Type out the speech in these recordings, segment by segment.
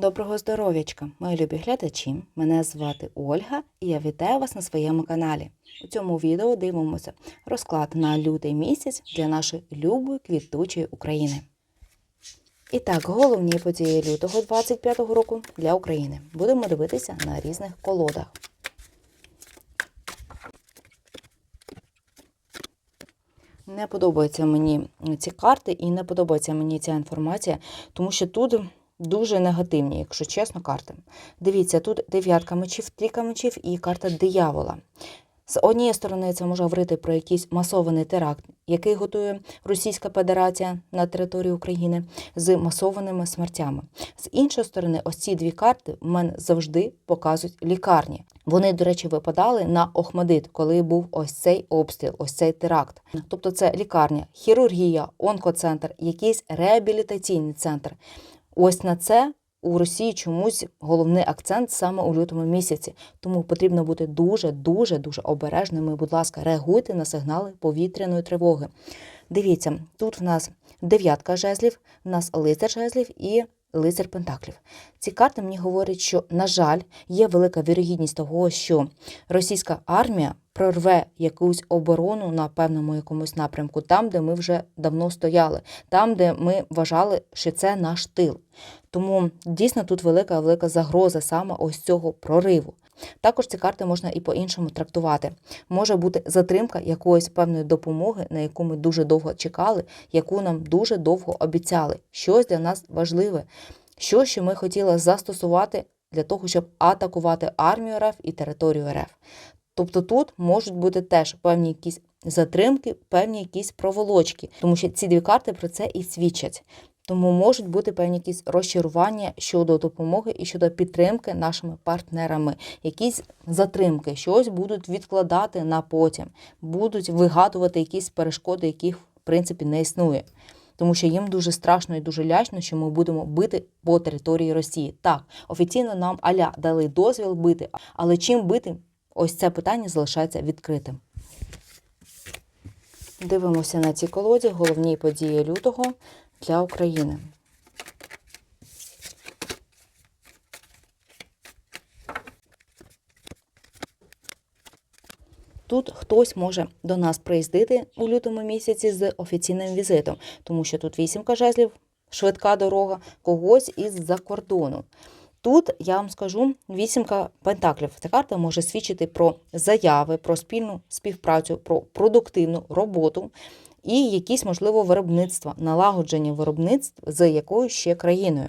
Доброго здоров'ячка, мої любі глядачі. Мене звати Ольга і я вітаю вас на своєму каналі. У цьому відео дивимося розклад на лютий місяць для нашої любої квітучої України. І так, головні події лютого 25-го року для України. Будемо дивитися на різних колодах. Не подобаються мені ці карти і не подобається мені ця інформація, тому що тут дуже негативні, якщо чесно, карти. Дивіться, тут дев'ятка мечів, трійка мечів і карта диявола. З однієї сторони, це може говорити про якийсь масований теракт, який готує Російська Федерація на території України з масованими смертями. З іншої сторони, ось ці дві карти в мене завжди показують лікарні. Вони, до речі, випадали на Охмадит, коли був ось цей обстріл, ось цей теракт. Тобто, це лікарня, хірургія, онкоцентр, якийсь реабілітаційний центр. Ось на це у Росії чомусь головний акцент саме у лютому місяці. Тому потрібно бути дуже, дуже, дуже обережними. Будь ласка, реагуйте на сигнали повітряної тривоги. Дивіться, тут в нас дев'ятка жезлів, в нас лицар жезлів і лицар пентаклів. Ці карти мені говорять, що, на жаль, є велика вірогідність того, що російська армія прорве якусь оборону на певному якомусь напрямку, там, де ми вже давно стояли, там, де ми вважали, що це наш тил. Тому дійсно тут велика велика загроза саме ось цього прориву. Також ці карти можна і по-іншому трактувати. Може бути затримка якоїсь певної допомоги, на яку ми дуже довго чекали, яку нам дуже довго обіцяли. Щось для нас важливе, що, що ми хотіли застосувати для того, щоб атакувати армію РФ і територію РФ. Тобто тут можуть бути теж певні якісь затримки, певні якісь проволочки, тому що ці дві карти про це і свідчать. Тому можуть бути певні якісь розчарування щодо допомоги і щодо підтримки нашими партнерами, якісь затримки, щось будуть відкладати на потім, будуть вигадувати якісь перешкоди, яких в принципі не існує. Тому що їм дуже страшно і дуже лячно, що ми будемо бити по території Росії. Так, офіційно нам Аля дали дозвіл бити, але чим бити? Ось це питання залишається відкритим. Дивимося на ці колоді головні події лютого для України. Тут хтось може до нас приїздити у лютому місяці з офіційним візитом, тому що тут вісімка жезлів, швидка дорога, когось із-за кордону. Тут я вам скажу вісімка пентаклів. Ця карта може свідчити про заяви, про спільну співпрацю, про продуктивну роботу і якісь, можливо, виробництва, налагодження виробництв з якоюсь ще країною.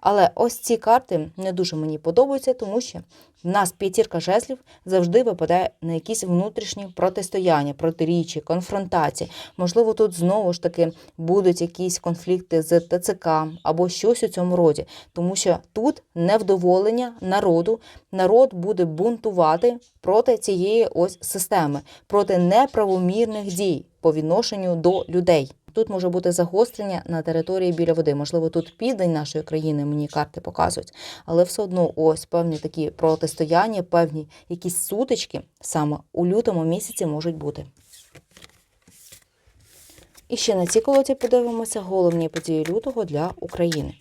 Але ось ці карти не дуже мені подобаються, тому що в нас п'ятірка жезлів завжди випадає на якісь внутрішні протистояння, протиріччя, конфронтації. Можливо, тут знову ж таки будуть якісь конфлікти з ТЦК або щось у цьому роді, тому що тут невдоволення народу, народ буде бунтувати проти цієї ось системи, проти неправомірних дій по відношенню до людей. Тут може бути загострення на території біля води. Можливо, тут південь нашої країни мені карти показують, але все одно ось певні такі протистояння, певні якісь сутички саме у лютому місяці можуть бути. І ще на цій колоді подивимося головні події лютого для України.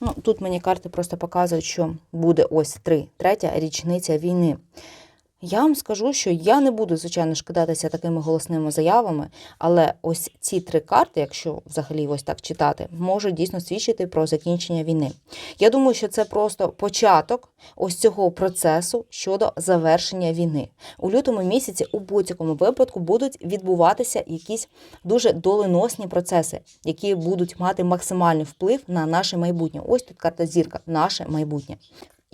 Ну, тут мені карти просто показують, що буде ось три, третя річниця війни. Я вам скажу, що я не буду, звичайно, шкодатися такими голосними заявами, але ось ці три карти, якщо взагалі ось так читати, можуть дійсно свідчити про закінчення війни. Я думаю, що це просто початок ось цього процесу щодо завершення війни. У лютому місяці у будь-якому випадку будуть відбуватися якісь дуже доленосні процеси, які будуть мати максимальний вплив на наше майбутнє. Ось тут карта зірка, наше майбутнє.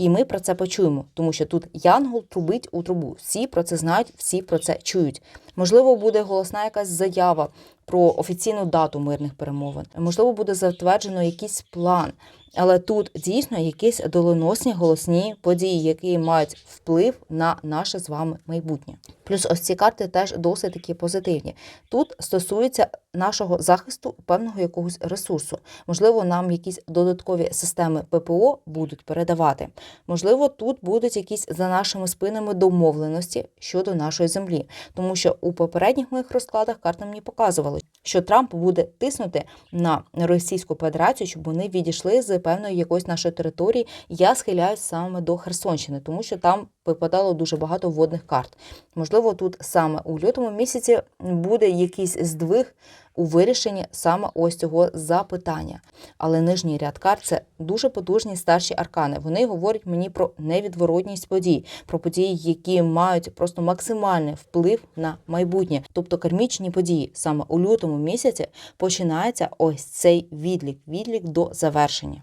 І ми про це почуємо, тому що тут Янгол трубить у трубу. Всі про це знають, всі про це чують. Можливо, буде голосна якась заява про офіційну дату мирних перемовин. Можливо, буде затверджено якийсь план. Але тут дійсно якісь доленосні голосні події, які мають вплив на наше з вами майбутнє. Плюс ось ці карти теж досить такі позитивні. Тут стосується нашого захисту певного якогось ресурсу. Можливо, нам якісь додаткові системи ППО будуть передавати. Можливо, тут будуть якісь за нашими спинами домовленості щодо нашої землі, тому що у попередніх моїх розкладах карти мені показували, що Трамп буде тиснути на Російську Федерацію, щоб вони відійшли з певної якоїсь нашої території. Я схиляюсь саме до Херсонщини, тому що там випадало дуже багато водних карт. Можливо, тут саме у лютому місяці буде якийсь здвиг у вирішенні саме ось цього запитання. Але нижній ряд карт це дуже потужні старші аркани. Вони говорять мені про невідворотність подій, про події, які мають просто максимальний вплив на майбутнє. Тобто кармічні події саме у лютому місяці починається ось цей відлік, відлік до завершення.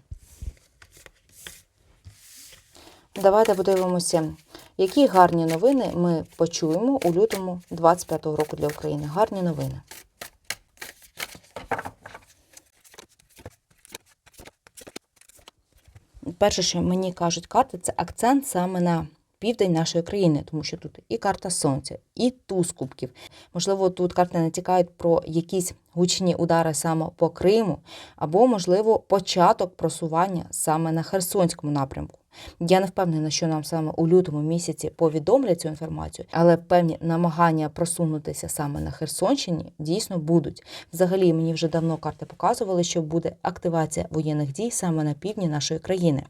Давайте подивимося, які гарні новини ми почуємо у лютому 25-го року для України. Гарні новини. Перше, що мені кажуть карти, це акцент саме на південь нашої країни, тому що тут і карта сонця, і туз кубків. Можливо, тут карти натякають про якісь гучні удари саме по Криму, або, можливо, початок просування саме на Херсонському напрямку. Я не впевнена, що нам саме у лютому місяці повідомлять цю інформацію, але певні намагання просунутися саме на Херсонщині дійсно будуть. Взагалі, мені вже давно карти показували, що буде активація воєнних дій саме на півдні нашої країни.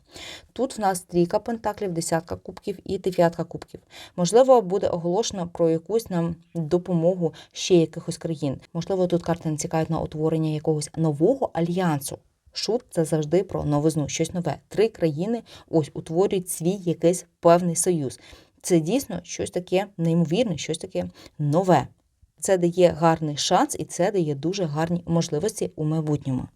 Тут в нас трійка пентаклів, десятка кубків і дев'ятка кубків. Можливо, буде оголошено про якусь нам допомогу ще якихось країн. Можливо, тут карти натякають на утворення якогось нового альянсу. Шут це завжди про новизну, щось нове. Три країни ось утворюють свій якийсь певний союз. Це дійсно щось таке неймовірне, щось таке нове. Це дає гарний шанс і це дає дуже гарні можливості у майбутньому.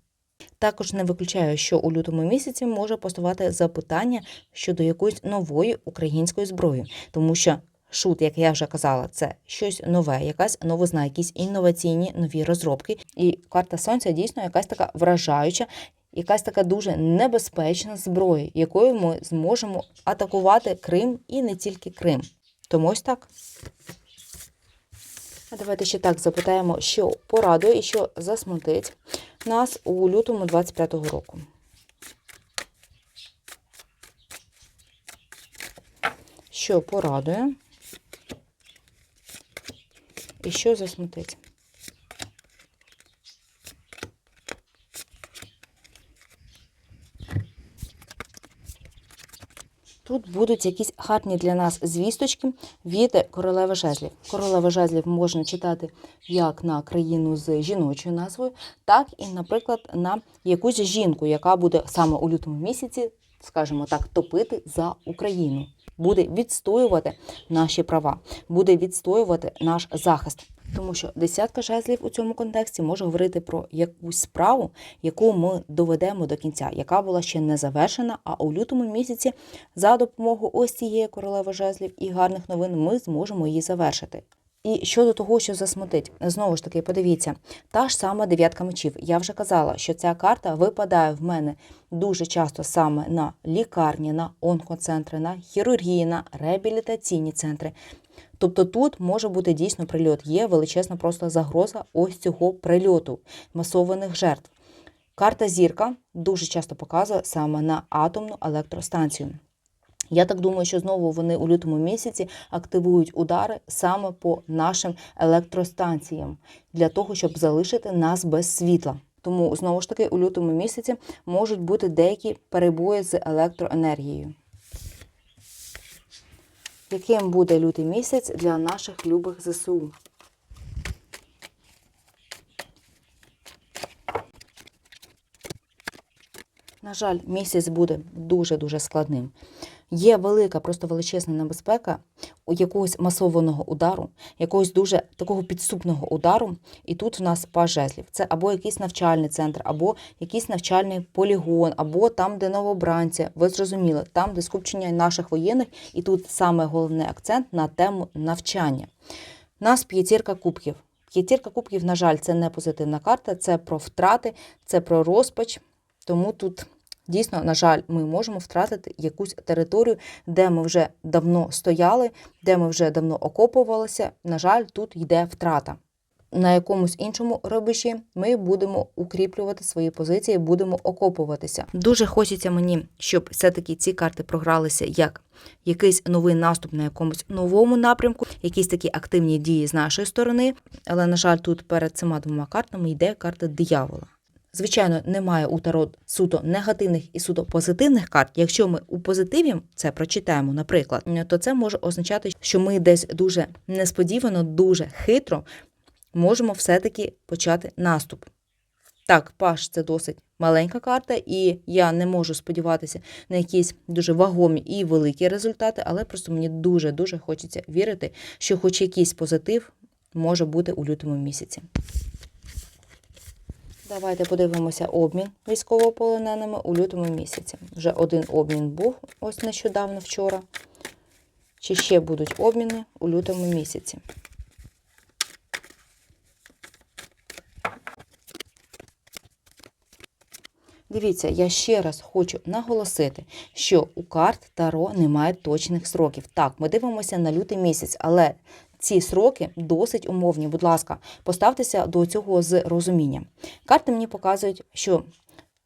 Також не виключаю, що у лютому місяці може поставати запитання щодо якоїсь нової української зброї, тому що шут, як я вже казала, це щось нове, якась новизна, якісь інноваційні нові розробки. І карта сонця дійсно якась така вражаюча, якась така дуже небезпечна зброя, якою ми зможемо атакувати Крим і не тільки Крим. Тому ось так. А давайте ще так запитаємо, що порадує і що засмутить нас у лютому 25-го року. Що порадує? І що засмутить? Тут будуть якісь гарні для нас звісточки від королеви жезлів. Королева жезлів можна читати як на країну з жіночою назвою, так і, наприклад, на якусь жінку, яка буде саме у лютому місяці, скажімо так, топити за Україну, буде відстоювати наші права, буде відстоювати наш захист. Тому що десятка жезлів у цьому контексті може говорити про якусь справу, яку ми доведемо до кінця, яка була ще не завершена. А у лютому місяці за допомогою ось цієї королеви жезлів і гарних новин ми зможемо її завершити. І щодо того, що засмутить, знову ж таки, подивіться, та ж сама дев'ятка мечів. Я вже казала, що ця карта випадає в мене дуже часто саме на лікарні, на онкоцентри, на хірургії, на реабілітаційні центри. Тобто тут може бути дійсно прильот. Є величезна просто загроза ось цього прильоту, масованих жертв. Карта зірка дуже часто показує саме на атомну електростанцію. Я так думаю, що знову вони у лютому місяці активують удари саме по нашим електростанціям для того, щоб залишити нас без світла. Тому знову ж таки у лютому місяці можуть бути деякі перебої з електроенергією. Яким буде лютий місяць для наших любих ЗСУ? На жаль, місяць буде дуже-дуже складним. Є велика, просто величезна небезпека у якогось масованого удару, якогось дуже такого підступного удару. І тут в нас паж жезлів. Це або якийсь навчальний центр, або якийсь навчальний полігон, або там, де новобранці. Ви зрозуміли, там, де скупчення наших воєнних, і тут саме головний акцент на тему навчання. У нас п'ятірка кубків. П'ятірка кубків, на жаль, це не позитивна карта, це про втрати, це про розпач. Тому тут дійсно, на жаль, ми можемо втратити якусь територію, де ми вже давно стояли, де ми вже давно окопувалися. На жаль, тут йде втрата. На якомусь іншому рубежі ми будемо укріплювати свої позиції, будемо окопуватися. Дуже хочеться мені, щоб все-таки ці карти програлися як якийсь новий наступ на якомусь новому напрямку, якісь такі активні дії з нашої сторони. Але, на жаль, тут перед цими двома картами йде карта диявола. Звичайно, немає у Таро суто негативних і суто позитивних карт. Якщо ми у позитиві це прочитаємо, наприклад, то це може означати, що ми десь дуже несподівано, дуже хитро можемо все-таки почати наступ. Так, паш це досить маленька карта, і я не можу сподіватися на якісь дуже вагомі і великі результати, але просто мені дуже-дуже хочеться вірити, що хоч якийсь позитив може бути у лютому місяці. Давайте подивимося обмін військовополоненими у лютому місяці. Вже один обмін був ось нещодавно вчора. Чи ще будуть обміни у лютому місяці? Дивіться, я ще раз хочу наголосити, що у карт Таро немає точних сроків. Так, ми дивимося на лютий місяць, але ці сроки досить умовні. Будь ласка, поставтеся до цього з розумінням. Карти мені показують, що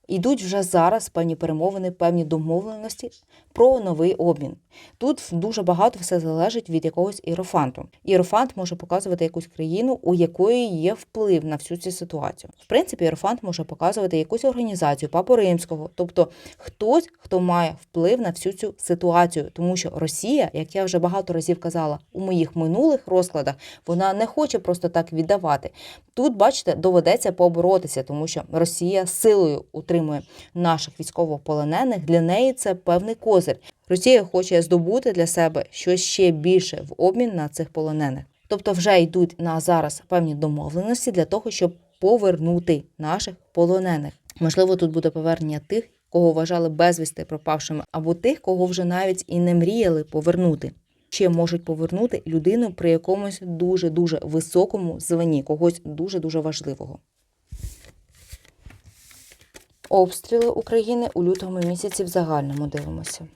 йдуть вже зараз певні перемовини, певні домовленості про новий обмін. Тут дуже багато все залежить від якогось іерофанту. Іерофант може показувати якусь країну, у якої є вплив на всю цю ситуацію. В принципі, іерофант може показувати якусь організацію Папу Римського, тобто хтось, хто має вплив на всю цю ситуацію, тому що Росія, як я вже багато разів казала у моїх минулих розкладах, вона не хоче просто так віддавати. Тут, бачите, доведеться поборотися, тому що Росія силою утримує наших військовополонених. Для неї це певний козир. Росія хоче здобути для себе щось ще більше в обмін на цих полонених. Тобто, вже йдуть на зараз певні домовленості для того, щоб повернути наших полонених. Можливо, тут буде повернення тих, кого вважали безвісти пропавшими, або тих, кого вже навіть і не мріяли повернути. Ще можуть повернути людину при якомусь дуже дуже високому званні, когось дуже дуже важливого. Обстріли України у лютому місяці в загальному дивимося.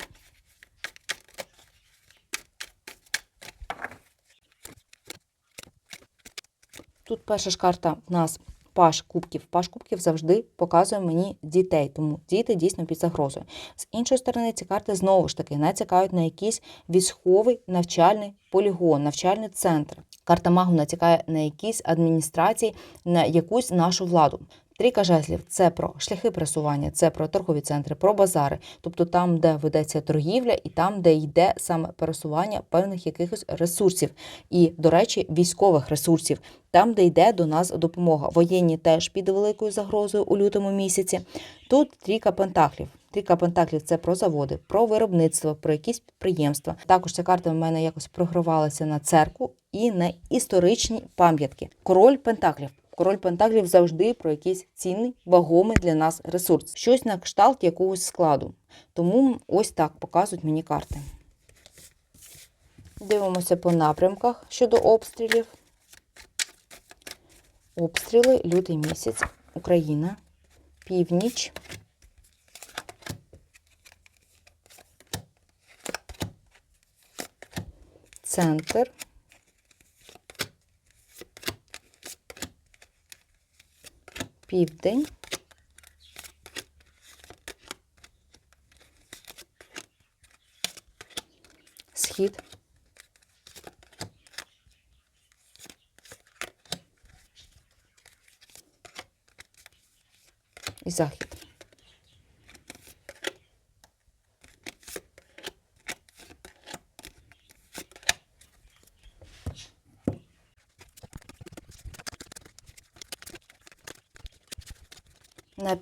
Тут перша ж карта в нас паш кубків. Паш кубків завжди показує мені дітей, тому діти дійсно під загрозою. З іншої сторони, ці карти знову ж таки натякають на якийсь військовий навчальний полігон, навчальний центр. Карта магу натякає на якісь адміністрації, на якусь нашу владу. Трійка жезлів це про шляхи пересування, це про торгові центри, про базари, тобто там, де ведеться торгівля, і там, де йде саме пересування певних якихось ресурсів, і, до речі, військових ресурсів, там, де йде до нас допомога. Воєнні теж під великою загрозою у лютому місяці. Тут трійка пентаклів. Трійка пентаклів це про заводи, про виробництво, про якісь підприємства. Також ця карта в мене якось програвалася на церкву і на історичні пам'ятки. Король пентаклів. Король Пентаклів завжди про якийсь цінний, вагомий для нас ресурс, щось на кшталт якогось складу. Тому ось так показують мені карти. Дивимося по напрямках щодо обстрілів. Обстріли, лютий місяць, Україна, північ. Центр. Південь. Схід. І захід.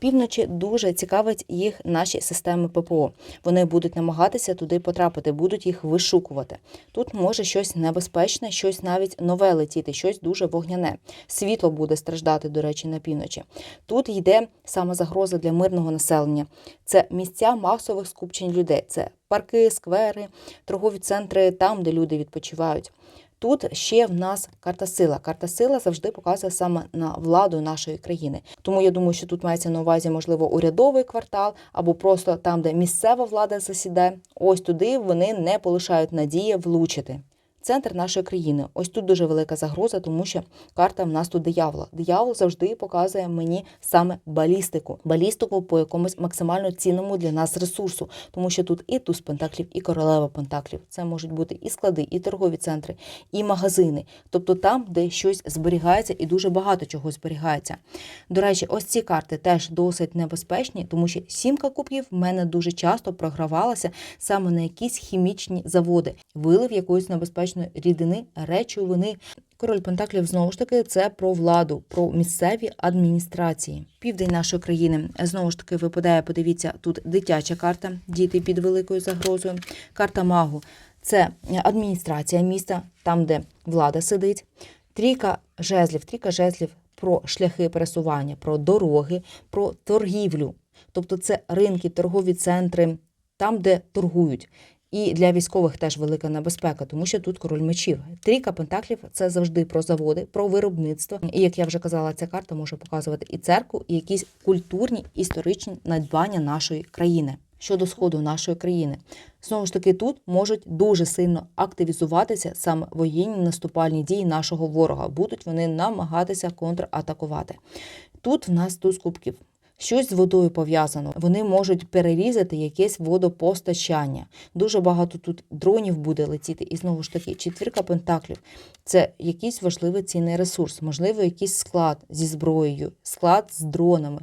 Півночі дуже цікавить їх наші системи ППО. Вони будуть намагатися туди потрапити, будуть їх вишукувати. Тут може щось небезпечне, щось навіть нове летіти, щось дуже вогняне. Світло буде страждати, до речі, на півночі. Тут йде саме загроза для мирного населення. Це місця масових скупчень людей. Це парки, сквери, торгові центри, там, де люди відпочивають. Тут ще в нас карта сила. Карта сила завжди показує саме на владу нашої країни. Тому я думаю, що тут мається на увазі, можливо, урядовий квартал або просто там, де місцева влада засідає. Ось туди вони не полишають надії влучити. Центр нашої країни. Ось тут дуже велика загроза, тому що карта в нас тут диявола. Диявол завжди показує мені саме балістику, балістику по якомусь максимально цінному для нас ресурсу, тому що тут і туз пентаклів, і королева пентаклів. Це можуть бути і склади, і торгові центри, і магазини. Тобто там, де щось зберігається, і дуже багато чого зберігається. До речі, ось ці карти теж досить небезпечні, тому що сімка кубків в мене дуже часто програвалася саме на якісь хімічні заводи, вилив якоїсь небезпечної рідини, речовини. Король Пентаклів знову ж таки це про владу, про місцеві адміністрації. Південь нашої країни знову ж таки випадає. Подивіться, тут дитяча карта, діти під великою загрозою. Карта магу це адміністрація міста, там, де влада сидить. Трійка жезлів, трійка жезлів про шляхи пересування, про дороги, про торгівлю. Тобто це ринки, торгові центри, там, де торгують. І для військових теж велика небезпека, тому що тут король мечів. Трійка пентаклів це завжди про заводи, про виробництво. І як я вже казала, ця карта може показувати і церкву, і якісь культурні історичні надбання нашої країни. Щодо сходу нашої країни, знову ж таки, тут можуть дуже сильно активізуватися саме воєнні наступальні дії нашого ворога. Будуть вони намагатися контратакувати. Тут в нас туз кубків. Щось з водою пов'язано. Вони можуть перерізати якесь водопостачання. Дуже багато тут дронів буде летіти. І знову ж таки, четвірка пентаклів це якийсь важливий цінний ресурс, можливо, якийсь склад зі зброєю, склад з дронами.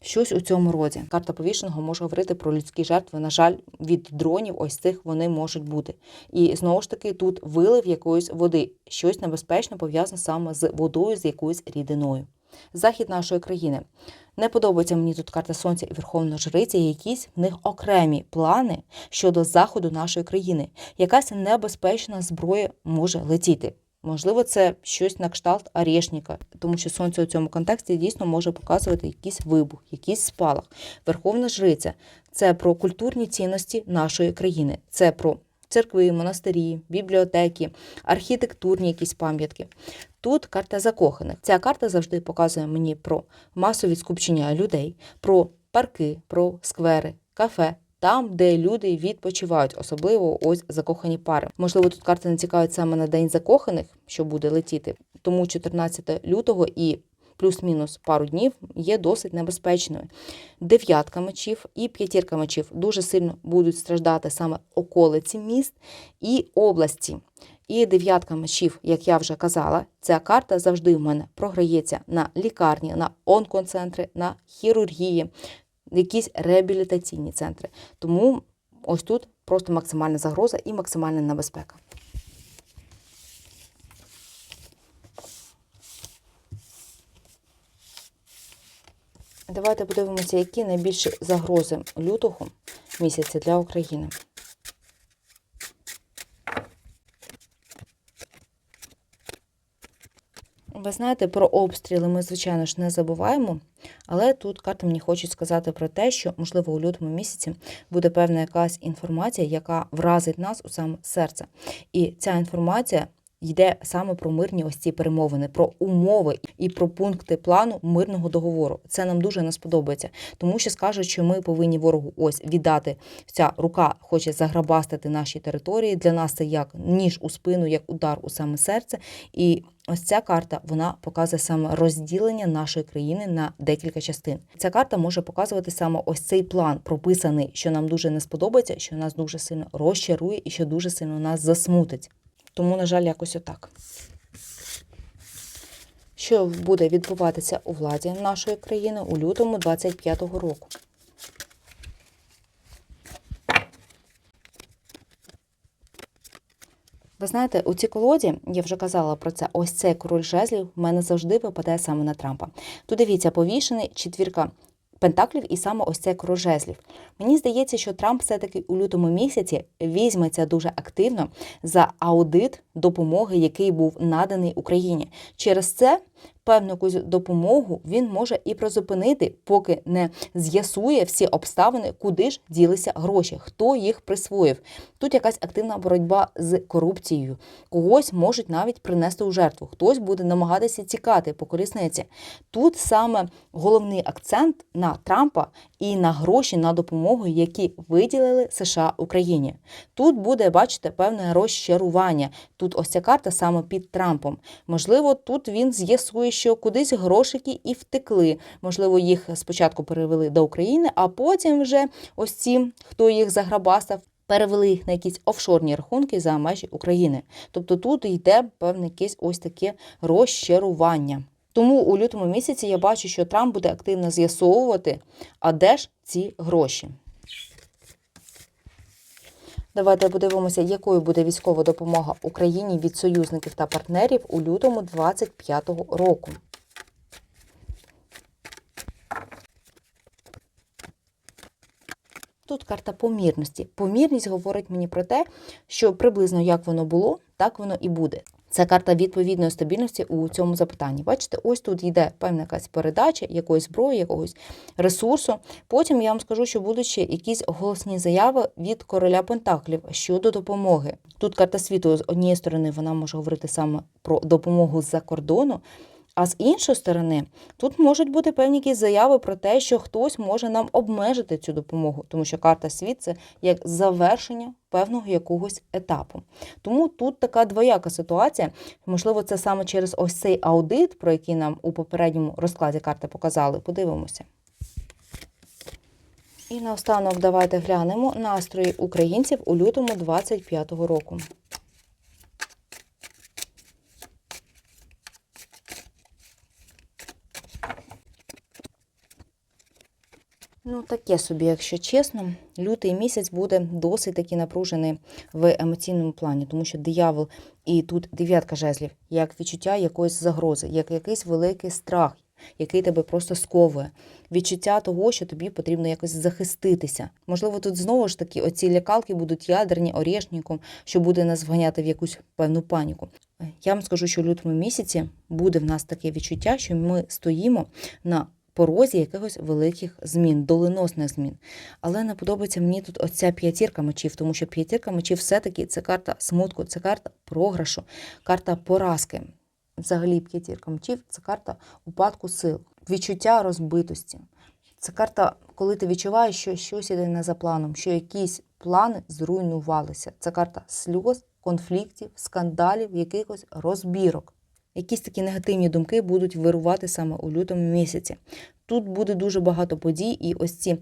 Щось у цьому роді. Карта повішеного може говорити про людські жертви. На жаль, від дронів ось цих вони можуть бути. І знову ж таки, тут вилив якоїсь води. Щось небезпечно пов'язане саме з водою, з якоюсь рідиною. Захід нашої країни. Не подобається мені тут карта Сонця і Верховна Жриця, якісь в них окремі плани щодо заходу нашої країни. Якась небезпечна зброя може летіти. Можливо, це щось на кшталт Орешника, тому що сонце у цьому контексті дійсно може показувати якийсь вибух, якийсь спалах. Верховна Жриця це про культурні цінності нашої країни, це про церкви, монастирі, бібліотеки, архітектурні якісь пам'ятки. Тут карта закоханих. Ця карта завжди показує мені про масові скупчення людей, про парки, про сквери, кафе. Там, де люди відпочивають, особливо ось закохані пари. Можливо, тут карта не цікавить саме на день закоханих, що буде летіти. Тому 14 лютого і плюс-мінус пару днів є досить небезпечною. Дев'ятка мечів і п'ятірка мечів дуже сильно будуть страждати саме околиці міст і області. І дев'ятка мечів, як я вже казала, ця карта завжди в мене програється на лікарні, на онкоцентри, на хірургії, якісь реабілітаційні центри. Тому ось тут просто максимальна загроза і максимальна небезпека. Давайте подивимося, які найбільші загрози лютого місяця для України. Ви знаєте, про обстріли ми, звичайно ж, не забуваємо, але тут карта мені хочуть сказати про те, що, можливо, у лютому місяці буде певна якась інформація, яка вразить нас у саме серце. І ця інформація йде саме про мирні ось ці перемовини, про умови і про пункти плану мирного договору. Це нам дуже не сподобається, тому що скажуть, що ми повинні ворогу ось віддати. Ця рука хоче заграбастити наші території. Для нас це як ніж у спину, як удар у саме серце. І ось ця карта вона показує саме розділення нашої країни на декілька частин. Ця карта може показувати саме ось цей план, прописаний, що нам дуже не сподобається, що нас дуже сильно розчарує і що дуже сильно нас засмутить. Тому, на жаль, якось отак. Що буде відбуватися у владі нашої країни у лютому 25-го року? Ви знаєте, у цій колоді, я вже казала про це, ось цей король жезлів в мене завжди випадає саме на Трампа. Тут дивіться, повішений четвірка пентаклів і саме ось це крожезлів. Мені здається, що Трамп все-таки у лютому місяці візьметься дуже активно за аудит допомоги, який був наданий Україні. Через це певну якусь допомогу він може і призупинити, поки не з'ясує всі обставини, куди ж ділися гроші, хто їх присвоїв. Тут якась активна боротьба з корупцією. Когось можуть навіть принести у жертву, хтось буде намагатися тікати по колісниці. Тут саме головний акцент на Трампа і на гроші на допомогу, які виділили США Україні. Тут буде, бачите, певне розчарування. Тут ось ця карта саме під Трампом. Можливо, тут він з'ясує, що кудись грошики і втекли. Можливо, їх спочатку перевели до України, а потім вже ось ці, хто їх заграбастав, перевели їх на якісь офшорні рахунки за межі України. Тобто тут йде певне якесь ось таке розчарування. Тому у лютому місяці я бачу, що Трамп буде активно з'ясовувати, а де ж ці гроші. Давайте подивимося, якою буде військова допомога Україні від союзників та партнерів у лютому 2025 року. Тут карта помірності. Помірність говорить мені про те, що приблизно як воно було, так воно і буде. Це карта відповідної стабільності у цьому запитанні. Бачите, ось тут йде певна якась передача якоїсь зброї, якогось ресурсу. Потім я вам скажу, що будуть ще якісь голосні заяви від короля Пентаклів щодо допомоги. Тут карта світу з однієї сторони вона може говорити саме про допомогу з-за кордону. А з іншої сторони, тут можуть бути певні якісь заяви про те, що хтось може нам обмежити цю допомогу, тому що карта світ це як завершення певного якогось етапу. Тому тут така двояка ситуація. Можливо, це саме через ось цей аудит, про який нам у попередньому розкладі карти показали. Подивимося. І наостанок давайте глянемо настрої українців у лютому 25-го року. Таке собі, якщо чесно, лютий місяць буде досить таки напружений в емоційному плані, тому що диявол і тут дев'ятка жезлів, як відчуття якоїсь загрози, як якийсь великий страх, який тебе просто сковує. Відчуття того, що тобі потрібно якось захиститися. Можливо, тут знову ж таки оці лякалки будуть ядерні, орєшніком, що буде нас вганяти в якусь певну паніку. Я вам скажу, що в лютому місяці буде в нас таке відчуття, що ми стоїмо на порозі якихось великих змін, доленосних змін. Але не подобається мені тут оця п'ятірка мечів, тому що п'ятірка мечів все-таки це карта смутку, це карта програшу, карта поразки. Взагалі, п'ятірка мечів це карта упадку сил, відчуття розбитості. Це карта, коли ти відчуваєш, що щось іде не за планом, що якісь плани зруйнувалися. Це карта сльоз, конфліктів, скандалів, якихось розбірок якісь такі негативні думки будуть вирувати саме у лютому місяці. Тут буде дуже багато подій, і ось ці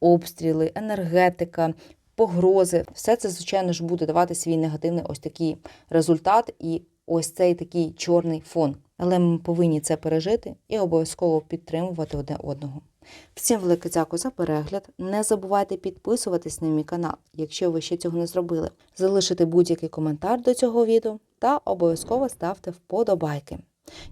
обстріли, енергетика, погрози, все це, звичайно ж, буде давати свій негативний ось такий результат і ось цей такий чорний фон. Але ми повинні це пережити і обов'язково підтримувати одне одного. Всім велике дякую за перегляд. Не забувайте підписуватись на мій канал, якщо ви ще цього не зробили. Залишити будь-який коментар до цього відео та обов'язково ставте вподобайки.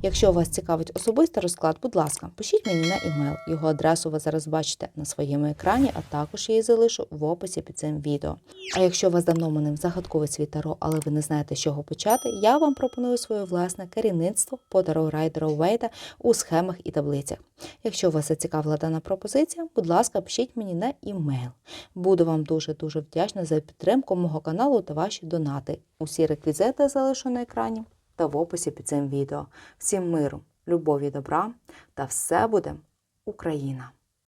Якщо вас цікавить особистий розклад, будь ласка, пишіть мені на емейл. Його адресу ви зараз бачите на своєму екрані, а також я її залишу в описі під цим відео. А якщо вас давно манив загадковий світ Таро, але ви не знаєте, з чого почати, я вам пропоную своє власне керівництво по Таро Райдера Уейта у схемах і таблицях. Якщо вас зацікавила дана пропозиція, будь ласка, пишіть мені на емейл. Буду вам дуже-дуже вдячна за підтримку мого каналу та ваші донати. Усі реквізити залишу на екрані та в описі під цим відео. Всім миру, любові, добра та все буде Україна!